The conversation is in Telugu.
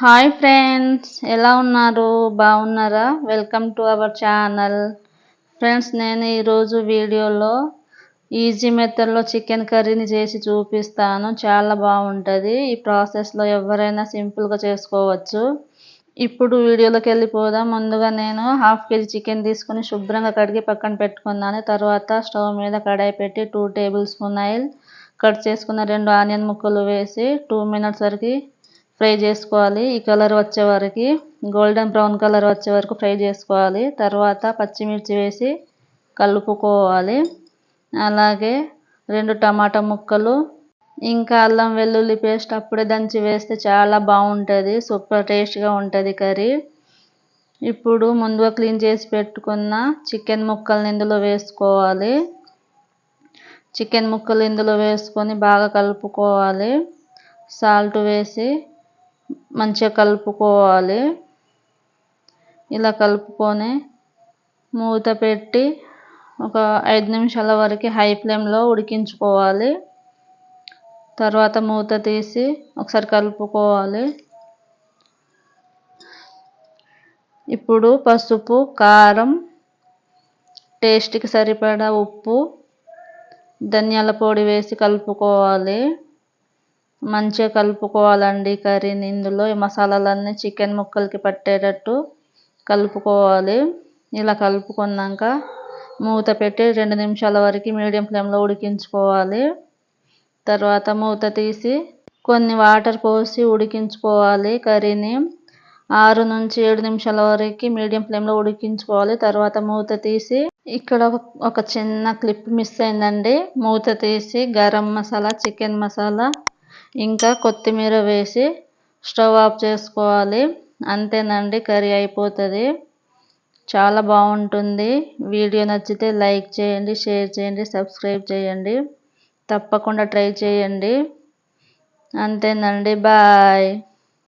హాయ్ ఫ్రెండ్స్ ఎలా ఉన్నారు? బాగున్నారా? Welcome to our channel. Friends నేను ఈరోజు వీడియోలో ఈజీ మెథడ్లో చికెన్ కర్రీని చేసి చూపిస్తాను. చాలా బాగుంటుంది. ఈ ప్రాసెస్లో ఎవరైనా సింపుల్గా చేసుకోవచ్చు. ఇప్పుడు వీడియోలోకి వెళ్ళిపోదాం. ముందుగా నేను హాఫ్ కేజీ చికెన్ తీసుకుని శుభ్రంగా కడిగి పక్కన పెట్టుకున్నాను. తర్వాత స్టవ్ మీద కడాయి పెట్టి two tablespoon oil cut చేసుకున్న రెండు ఆనియన్ ముక్కలు వేసి టూ మినిట్స్ వరకు ఫ్రై చేసుకోవాలి. ఈ కలర్ వచ్చే వరకు గోల్డెన్ బ్రౌన్ కలర్ వచ్చే వరకు ఫ్రై చేసుకోవాలి. తర్వాత పచ్చిమిర్చి వేసి కలుపుకోవాలి. అలాగే రెండు టమాటా ముక్కలు ఇంకా అల్లం వెల్లుల్లి పేస్ట్ అప్పుడే దంచి వేస్తే చాలా బాగుంటుంది. సూపర్ టేస్ట్గా ఉంటుంది కర్రీ. ఇప్పుడు ముందుగా క్లీన్ చేసి పెట్టుకున్న చికెన్ ముక్కల్ని ఇందులో వేసుకోవాలి. చికెన్ ముక్కలు ఇందులో వేసుకొని బాగా కలుపుకోవాలి. సాల్ట్ వేసి మంచిగా కలుపుకోవాలి. ఇలా కలుపుకొని మూత పెట్టి ఒక ఐదు నిమిషాల వరకు హై ఫ్లేమ్లో ఉడికించుకోవాలి. తర్వాత మూత తీసి ఒకసారి కలుపుకోవాలి. ఇప్పుడు పసుపు కారం టేస్ట్కి సరిపడా ఉప్పు ధనియాల పొడి వేసి కలుపుకోవాలి. మంచిగా కలుపుకోవాలండి కర్రీని ఇందులో. ఈ మసాలాలన్నీ చికెన్ ముక్కలకి పట్టేటట్టు కలుపుకోవాలి. ఇలా కలుపుకున్నాక మూత పెట్టి రెండు నిమిషాల వరకు మీడియం ఫ్లేమ్లో ఉడికించుకోవాలి. తర్వాత మూత తీసి కొన్ని వాటర్ పోసి ఉడికించుకోవాలి కర్రీని. ఆరు నుంచి ఏడు నిమిషాల వరకు మీడియం ఫ్లేమ్లో ఉడికించుకోవాలి. తర్వాత మూత తీసి ఇక్కడ ఒక చిన్న క్లిప్ మిస్ అయిందండి. మూత తీసి గరం మసాలా చికెన్ మసాలా ఇంకా కొత్తిమీర వేసి స్టవ్ ఆఫ్ చేసుకోవాలి. అంతేనండి కర్రీ అయిపోతుంది. చాలా బాగుంటుంది. వీడియో నచ్చితే లైక్ చేయండి షేర్ చేయండి సబ్స్క్రైబ్ చేయండి. తప్పకుండా ట్రై చేయండి. అంతేనండి బాయ్.